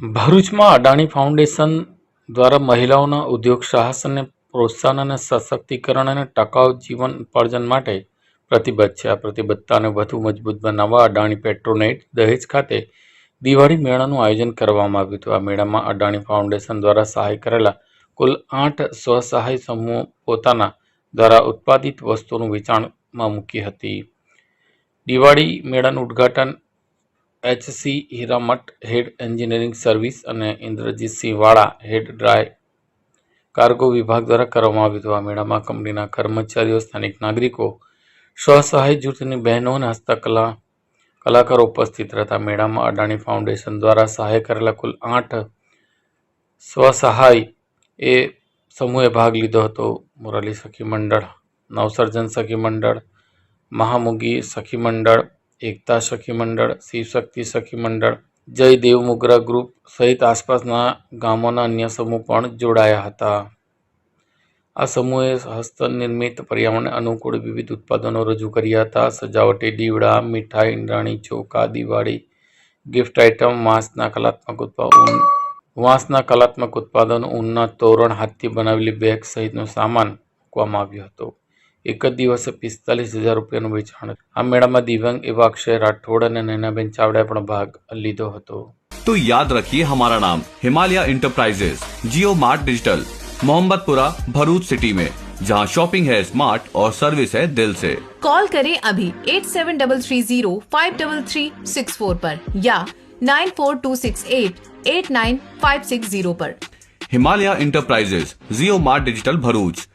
ભરૂચમાં અડાણી ફાઉન્ડેશન દ્વારા મહિલાઓના ઉદ્યોગ સાહસને પ્રોત્સાહન અને સશક્તિકરણ અને ટકાઉ જીવન ઉપાર્જન માટે પ્રતિબદ્ધ છે. આ પ્રતિબદ્ધતાને વધુ મજબૂત બનાવવા અડાણી પેટ્રોનેટ દહેજ ખાતે દિવાળી મેળાનું આયોજન કરવામાં આવ્યું હતું. આ મેળામાં અડાણી ફાઉન્ડેશન દ્વારા સહાય કરેલા કુલ આઠ સ્વસહાય સમૂહો પોતાના દ્વારા ઉત્પાદિત વસ્તુનું વેચાણમાં મૂકી હતી. દિવાળી મેળાનું ઉદ્ઘાટન HC Hiramath head engineering service અને ઇન્દ્રજીતસિંહ વાળા હેડ ડ્રાય કાર્ગો વિભાગ દ્વારા કરવામાં આવ્યું હતું. આ મેળામાં કંપનીના કર્મચારીઓ, સ્થાનિક નાગરિકો, સ્વસહાય જૂથની બહેનો અને હસ્તકલા કલાકારો ઉપસ્થિત રહેતા મેળામાં અડાણી ફાઉન્ડેશન દ્વારા સહાય કરેલા કુલ આઠ સ્વસહાય એ સમૂહે ભાગ લીધો હતો. મુરલી સખી મંડળ, નવસર્જન સખી મંડળ, મહામુગી સખી મંડળ એકતા સખી મંડળ શિવશક્તિ સખી મંડળ, જય દેવ મુગ્રા ગ્રુપ સહિત આસપાસના ગામોના અન્ય સમૂહ પણ જોડાયા હતા. આ સમૂહે હસ્તનિર્મિત પર્યાવરણ અનુકૂળ વિવિધ ઉત્પાદનો રજૂ કર્યા હતા. સજાવટી દીવડા, મીઠાઈ ઇંદ્રાણી ચોખા, દિવાળી, ગિફ્ટ આઇટમ, વાંસના કલાત્મક ઉત્પાદન વાંસના કલાત્મક ઉત્પાદન, ઊનના તોરણ, હાથથી બનાવેલી બેગ સહિતનો સામાન મૂકવામાં આવ્યો હતો. એક જ દિવસે પિસ્તાલીસ હજાર રૂપિયાનું વેચાણ આ મેળામાં દિવ્યાંગ એવા અક્ષય રાઠોડ અને નૈનાબેન ચાવડાએ પણ ભાગ લીધો હતો तो याद रखिए हमारा नाम Himalaya enterprises Jio mart digital Mohammadpura Bharuch city में जहां शॉपिंग है स्मार्ट और सर्विस है दिल से कॉल करें अभी eight seven double three zero five double three six four पर या nine four two six eight eight nine five six zero पर Himalaya enterprises Jio mart digital Bharuch